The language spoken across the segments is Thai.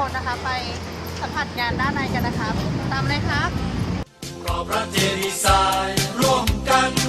คนนะคะ ไปสัมผัสงานด้านในกันนะครับ ตามเลยครับขอพระเจดีย์ทรายร่วมกัน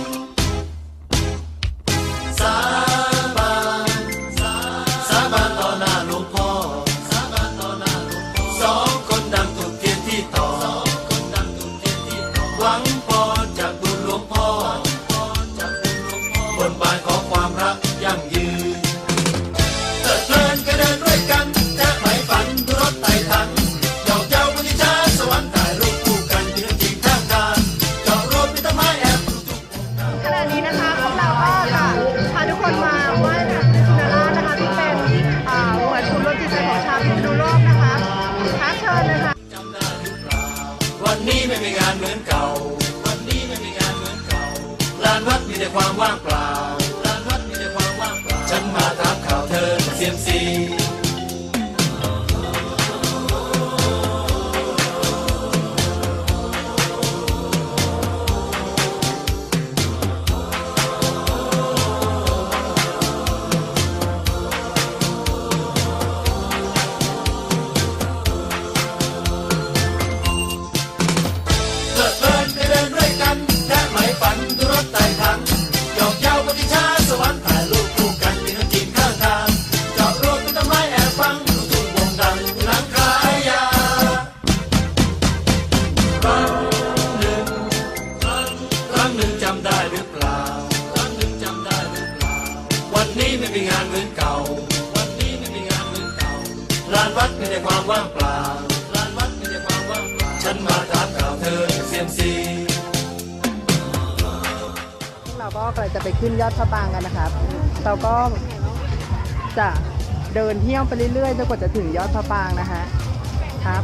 า ก็กำลังจะไปขึ้นยอดพระปางกันนะครับ เราก็จะเดินเที่ยวไปเรื่อยๆจนกว่าจะถึงยอดพระปางนะฮะครับ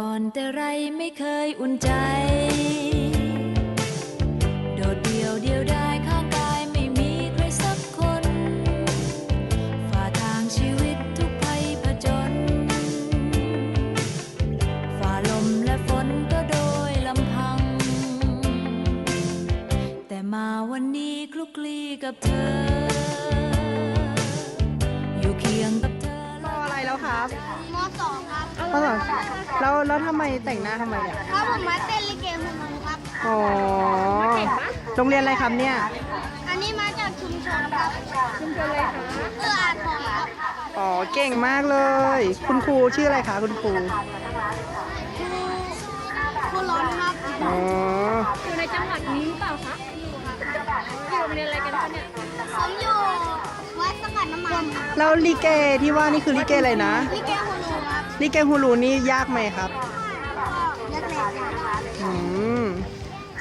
ก่อนแต่ไรไม่เคยอุ่นใจ โดดเดียวเดียวได้ข้างกายไม่มีใครสักคน ฝ่าทางชีวิตทุกภัยผจญ ฝ่าลมและฝนก็โดยลำพัง แต่มาวันนี้คลุกคลีกับเธอ อยู่เคียงกับเธอ มออะไรแล้วครับมสองครับ มสองแล้วแล้วทำไมแต่งหน้าทำไมเนี่ยครับผมมาเต้นลิเกหุ่นนครับ อ๋อโรงเรียนอะไรครับเนี่ย อันนี้มาจากชุมชนครับชุมชนอะไรคะเอื้ออาทรครับอ๋อเก่งมากเลย คุณครูชื่ออะไรคะคุณครูครูครูร้อนครับอ๋ออยู่ในจังหวัดนี้หรือเปล่าคะอยู่ค่ะอยู่โรงเรียนอะไรกันคะเนี่ยผมอยู่วัดสกัดน้ำมันครับแล้วลิเกที่ว่านี่คือลิเกอะไรนะลิเกหุ่น นครับลิเกฮูลูนี่ยากไหมครับยักษ์แหลกครับอืม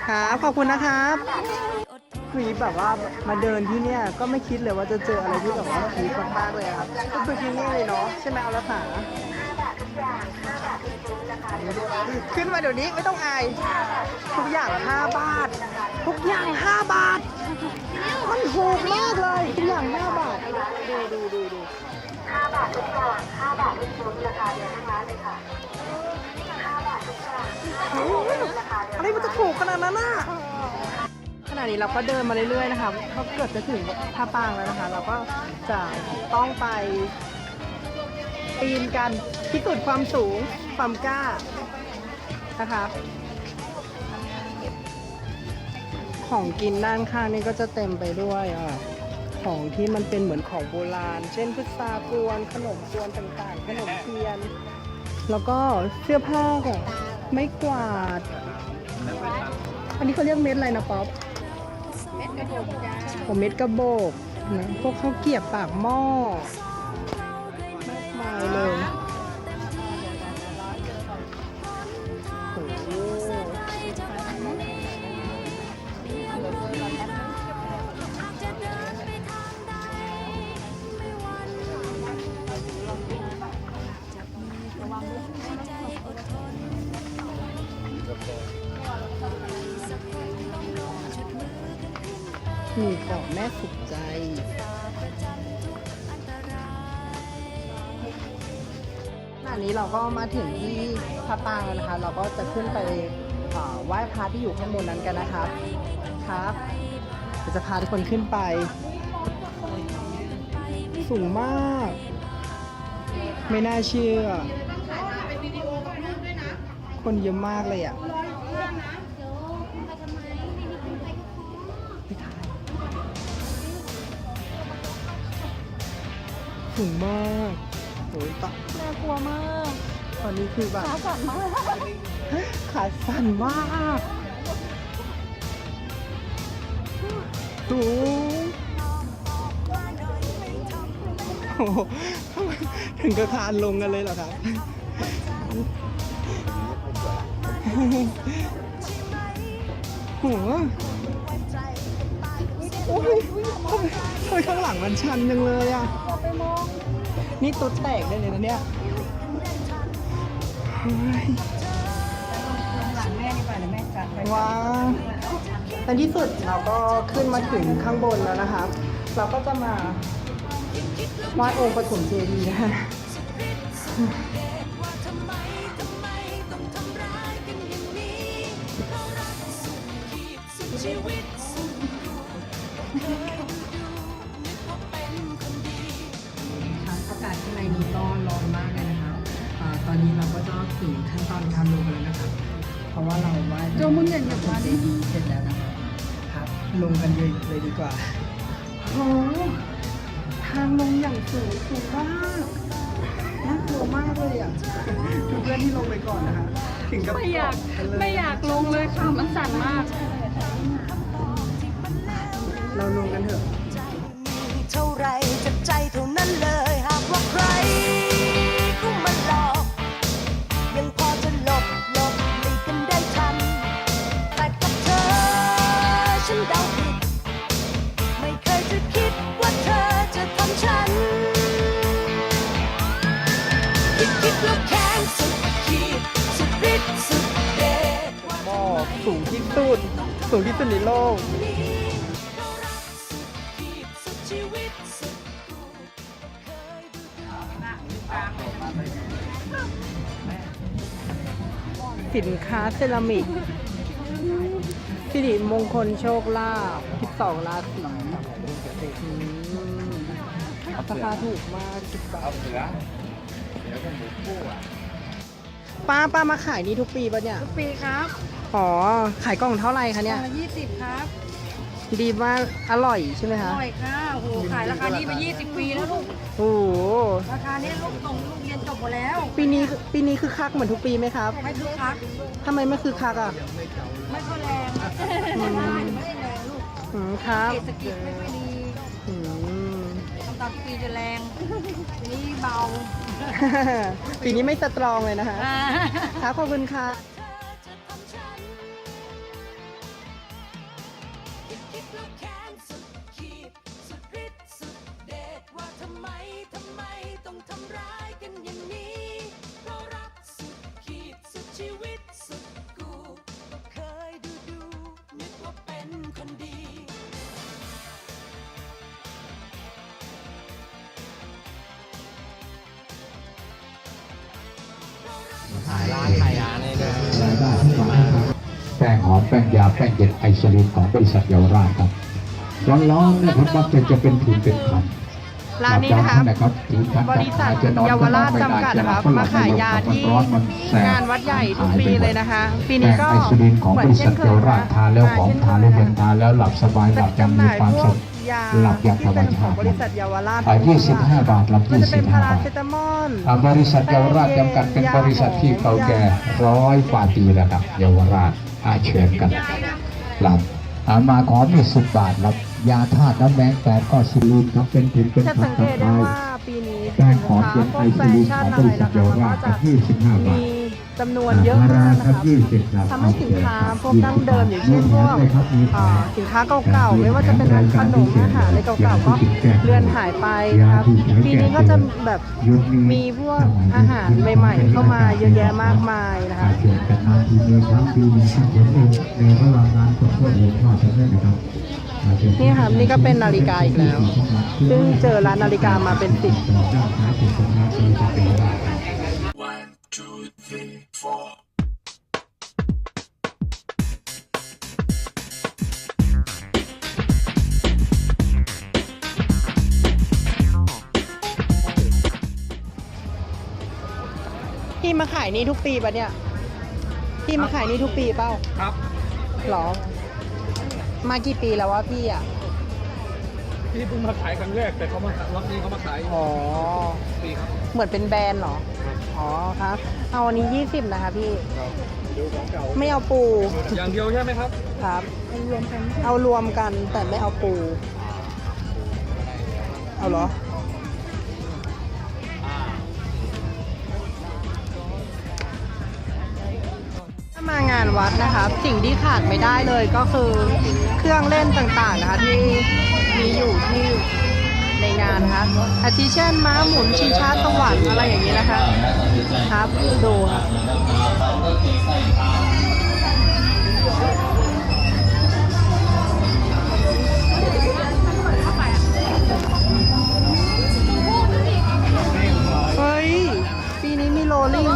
ครับขอบคุณนะครับคือแบบว่ามาเดินที่เนี่ยก็ไม่คิดเลยว่าจะเจออะไรที่แบบว่าพีคมากๆเลยครับก็คือที่นี่เลยเนาะใช่ไหมเอาละค่ะขึ้นมาเดี๋ยวนี้ไม่ต้องอายทุกอย่างห้าบาท ทุกอย่างห้าบาท มันถูกมากเลยทุกอย่างห้าบาท ดูดูดูดู 5บาททุกอ้ยค่ะ5บาททุกอะไรมันจะถูกขนาดนั้นน่ะขณะนี้เราก็เดินมาเรื่อยๆนะคะก็เกือบจะถึงท่าปางแล้วนะคะ เราก็จะต้องไปปีนกันพิสูจน์ความสูงความกล้านะคะของกินด้านข้างนี่ก็จะเต็มไปด้วยอะ ของที่มันเป็นเหมือนของโบราณ เช่นพุทรากวนขนมกวนต่างๆ ขนมเทียน แล้วก็เสื้อผ้าค่ะไม่กวาด อันนี้เขาเรียกเม็ดอะไรนะป๊อปผมเม็ดกระโบกนะพวกข้าวเกรียบปากหม้อมากมายเลย หมี่กรอบแม่สุขใจ ขณะนี้เราก็มาถึงที่พระปรางแล้วนะคะ เราก็จะขึ้นไปไหว้พระที่อยู่ข้างบนนั้นกันนะครับครับเดี๋ยวจะพาทุกคนขึ้นไป สูงมาก ไม่น่าเชื่อ คนเยอะมากเลยอะ สูงมากโอ้ยตะน่ากลัวมากตอนนี้คือแบบขาสั่นมากขาสั่นมากสูงโอ้โหถึงกระคานลงกันเลยเหรอครับหัว โอ้ยทำไมทำไมข้างหลังมันชันจังเลยอะนี่ตุ๊ดแตกได้เลยนะเนี่ยเฮ้ยว้าว ในที่สุดเราก็ขึ้นมาถึงข้างบนแล้วนะครับเราก็จะมาไหว้องค์ปฐมเจดีย์นะฮะครับ ลงกันเลยเลยดีกว่าโอ้โหทางลงอย่างสูงสูงมากน่ากลัวมากเลยอะคือเพื่อนที่ลงไปก่อนนะคะถึงกับไม่อยากเะนเลไม่อยากลงเลยค่ะมันสั่นมาก เราลงกันเถอะเท่าไรจะใจเท่านั้นเลย สูงที่สุด สูงที่สุดในโลก สินค้าเซรามิกสิริมงคลโชคลาภ12ราศีราคาถูกมากสิบบาทป้าป้ามาขายนี่ทุกปีปะเนี่ย ทุกปีครับ อ๋อ ขายกล่องเท่าไหร่คะเนี่ย ยี่สิบครับ ดีมากอร่อยใช่ไหมอคะ ร่อยค่ะ โอ้โห ขายราคานี้มา 20 ปีแล้วลูก โอ้โห ราคานี้ลูกส่งลูกเรียนจบหมดแล้ว ปีนี้ปีนี้คือคักเหมือนทุกปีไหมครับ ไม่คึกคัก ทำไมไม่คือคักอะไม่ค่อยแรงไม่ได้ไม่ได้แรงลูกอืมครับเศรษฐกิจไม่ค่อยดีอืม ทำตามทุกปีจะแรงทีนี้เบา ปีนี้ไม่สตรองเลยนะคะอ่าครับขอบคุณค่ะ สุดกูก็เคยดูดูนึกว่าเป็นคนดีแป้งหอมแป้งยาแป้งเย็นไอซ์ลินของบริษัทเยาวราชครับร้อนๆนะครับมักจะจะเป็นผืนเป็นคัน ร้านนี้นะครับนะครับถือคันบริษัทจะนอนเยาวราชจำกัดนะครับก็นมาอนขายยาที่ร้อนมันแสบงานวัดใหญ่ทุกปีเลยนะคะปีนี้แป้งก็ไอซ์ลินของเหมืบอนริเช่ษันทเคเยาวยราชทานแล้วหอมทานแล้วเย็นทานแล้วหลับสบายหลับอจะย่างจำหมีน่ายความพวสุกขยาหลับอย่างที่เป็นของธรรมชาติบริษัทเยาวราชอ่า25บาทหลับก็จะเป็น25พาราบาทเซตามอลอ่าบริษัทเยาวราชจำกัดเป็นบริษัทที่เก่าแก่ร้อยกว่าปีแล้วครับเยาวราชอาเชิญกันหลับอ่ามาขอมีสิบบาทรับ ยาธาตุน้ำแดงแปดก็ซิลินครับเป็นถุงเป็นจะผัสักงเกกับตได้ไม้ว่าปีนี้แป้งหอมสิเป็นนไอค้าพวกซิแฟลินชั่ขนองอะบไรริษัทนะเยาคะวราชก็จะกับ25บามีทจำนวนเยอะมากนะครับทำให้สินค้าพวกดั้งเดิมอย่างเช่นพวกอ่าสินค้าเก่าๆไม่ว่าจะเป็นขนมอาหารอะไรเก่าๆก็เลือนหายไปนะครับปีนี้ก็จะแบบมีพวกอาหารใหม่ ๆ เข้ามาเยอะแยะมากมายนะคะเชิญกันมาทีนี้ครั้งปีหนึงครับผมเองในระหว่างงานขอโทษหลวงพ่อท่านด้วยนะครับ นี่ครับนี่ก็เป็นนาฬิกาอีกแล้ว ซึ่งเจอร้านนาฬิกามาเป็นสิบ พี่มาขายนี่ทุกปีปะเนี่ย พี่มาขายนี่ทุกปีเปล่าครับหรอ มากี่ปีแล้ววะพี่อะพี่เพิ่งมาขายครั้งแรกแต่เขามารอบนี้เขามาขายอ๋อ ปีครับเหมือนเป็นแบรนด์เหรอ อ๋อครับ เอาอันนี้ยี่สิบนะคะพี่ดูของเก่าไม่เอาปู อย่างเดียวใช่ไหมครับครับ เอารวมกันแต่ไม่เอาปู เอาเหรอานวัดนะครับสิ่งที่ขาดไม่ได้เลยก็คือเครื่องเล่นต่างๆนะคะที่มีอยู่ที่ในงานนะคะอาทิเช่นม้าหมุนชิงช้าสวรรค์อะไรอย่างนี้นะคะครับดูครับเฮ้ย ปีนี้มีโรลลิ่ง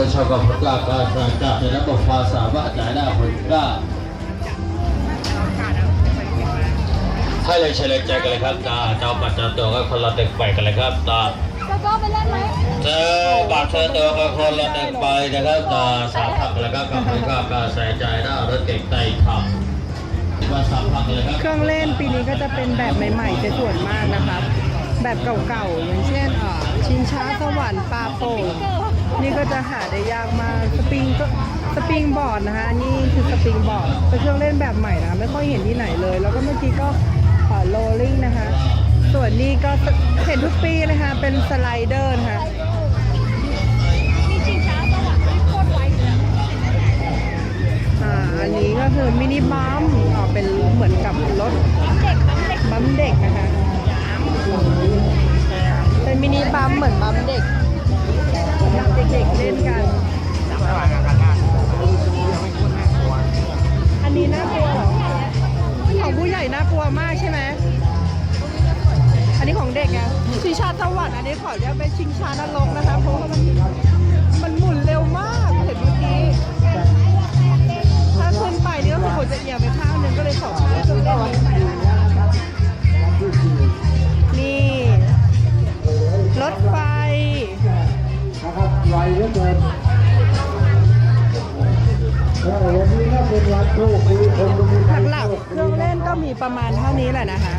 าได้ดูชาวกับพระกาการสารจากในระบบภาษาว่าจ่ายได้ผลกล้าให้เลยเฉลยใจกันเลยครับตาเจ้าปัจจัตัวก็คนละตึกไปกันเลยครับตาจะก็ไปเล่นไหมเจ้าบัตรเชิญตัวก็คนละตึกไปนะครับตาสามพักแล้วก็กับพระกาการใส่ใจได้รถเก่งไต่ขับเครื่องเล่นปีนี้ก็จะเป็นแบบใหม่ๆจะส่วนมากนะครับ แบบเก่าๆอย่างเช่นชิงช้าสวรรค์ปลาโป่ง นี่ก็จะหาได้ยากมากสปริงก็สปริงบอร์ดนะคะนี่คือสปริงบอร์ดเป็นเครื่องเล่นแบบใหม่นะไม่ค่อยเห็นที่ไหนเลย แล้วก็เมื่อกี้ก็โรลลิ่งนะคะ ส่วนนี้ก็เห็นทุกปีนะคะ เป็นสไลเดอร์นะคะมีชิงช้าสวรรค์ที่โคตรไวเลยอันนี้ก็คือมินิบัมอ่าเป็นเหมือนกับรถบังเด็กบัมเด็กนะคะเป็นมินิบัมเหมือนบัมเด็ก เด็กๆเล่นกัน อันนี้น่ากลัวเหรอของผู้ใหญ่น่ากลัวมากใช่ไหม อันนี้ของเด็กไงชิงชาสวรรค์อันนี้ขอเรียกเป็นชิงชานรกนะคะ ก็มีประมาณเท่านี้แหละนะคะ